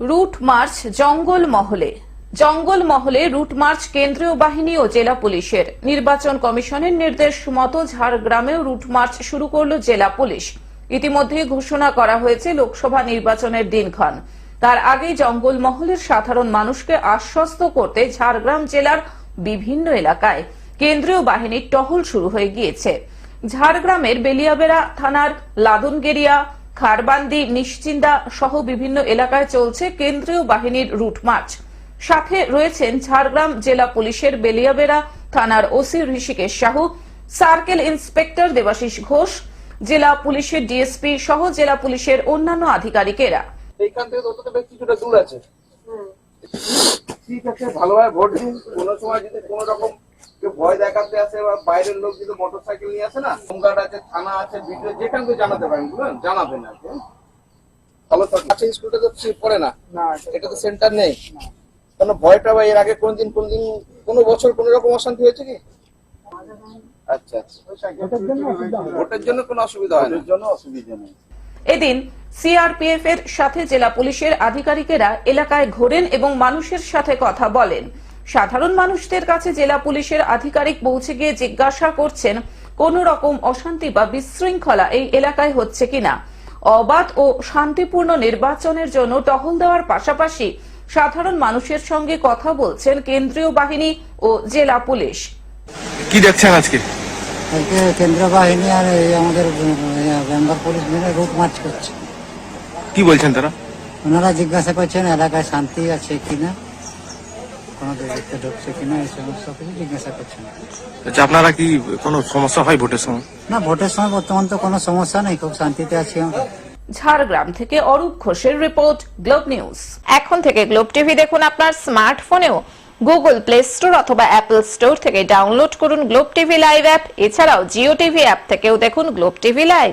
Route march জঙ্গল মহলে। জঙ্গল মহলে রুট মার্চ কেন্দ্রীয় বাহিনী ও জেলা পুলিশের। নির্বাচন কমিশনের নির্দেশ মতো ঝাড়গ্রামেও রুট মার্চ শুরু করল জেলা পুলিশ। ইতিমধ্যে ঘোষণা করা হয়েছে লোকসভা নির্বাচনের দিনক্ষণ। তার আগে জঙ্গল মহলের সাধারণ মানুষকে আশ্বস্ত করতে ঝাড়গ্রাম জেলার বিভিন্ন এলাকায় কেন্দ্রীয় বাহিনীর টহল শুরু হয়ে গিয়েছে। ঝাড়গ্রামের বেলিয়াবেড়া থানার লাদনগেরিয়া খারবান্দি নিশ্চিন্দা সহ বিভিন্ন এলাকায় চলছে কেন্দ্রীয় বাহিনীর রুট মার্চ। সাথে রয়েছেন ঝাড়গ্রাম জেলা পুলিশের বেলিয়াবেড়া থানার OC Rishikesh Sahu circle inspector Debashis Ghosh জেলা পুলিশের ডিএসপি সহ জেলা পুলিশের অন্যান্য আধিকারিকেরা। এইখান থেকে তো বেশ কিছুটা দূর আছে। ঠিক আছে ভালোভাবে ভোট দিন। কোনো সময় যদি কোনো রকম কেউ ভয় দেখাতে আসে বা বাইরের লোক যদি মোটর সাইকেল নিয়ে আসে না হোমগার্ড আছে থানা আছে ভিডিও যেখান থেকে জানাতে পারেন বুঝলেন? জানাবেন আর কি। ভালো থাকুন। আচ্ছা স্কুলটা তো পড়ে না? এটা তো সেন্টার নেই। কোনো ভয়টা বা এর আগে কোনদিন কোনদিন কোনো বছর কোনো রকম অশান্তি হয়েছে কি? আচ্ছা আচ্ছা। ভোটের জন্য কোনো অসুবিধা হয় না? জন্য অসুবিধা নেই। এদিন সিআরপিএফ এর সাথে জেলা পুলিশের আধিকারিকেরা এলাকায় ঘোরেন এবং মানুষের সাথে কথা বলেন। সাধারণ মানুষদের কাছে জেলা পুলিশের আধিকারিক পৌঁছে গিয়ে জিজ্ঞাসা করছেন কোন রকম অশান্তি বা বিশৃঙ্খলা এই এলাকায় হচ্ছে কিনা? অবাধ ও শান্তিপূর্ণ নির্বাচনের জন্য টহল দেওয়ার পাশাপাশি সাধারণ মানুষের সঙ্গে কথা বলছেন কেন্দ্রীয় বাহিনী ও জেলা পুলিশ। কি দেখছেন আজকে? আজকে কেন্দ্রীয় বাহিনী আর এই আমাদের বেঙ্গল পুলিশ মিলে রুট মার্চ করছে। কি বলছেন তারা? ওনারা জিজ্ঞাসা করছেন এলাকায় শান্তি আছে কিনা? কোনো দুর্বৃত্ত ঢুকছে কিনা এই সমস্ত কিছু জিজ্ঞাসা করছেন আচ্ছা আপনারা কি কোনো সমস্যা হয় ভোটের সময়? না ভোটের সময় বর্তমান তো কোনো সমস্যা নেই খুব শান্তিতে আছি আমরা। ঝাড়গ্রাম থেকে অরূপ ঘোষের রিপোর্ট গ্লোব নিউজ এখন থেকে গ্লোব টিভি দেখুন আপনার স্মার্টফোনেও গুগল প্লে স্টোর অথবা অ্যাপল স্টোর থেকে ডাউনলোড করুন গ্লোব টিভি লাইভ অ্যাপ এছাড়াও জিও টিভি অ্যাপ থেকেও দেখুন গ্লোব টিভি লাইভ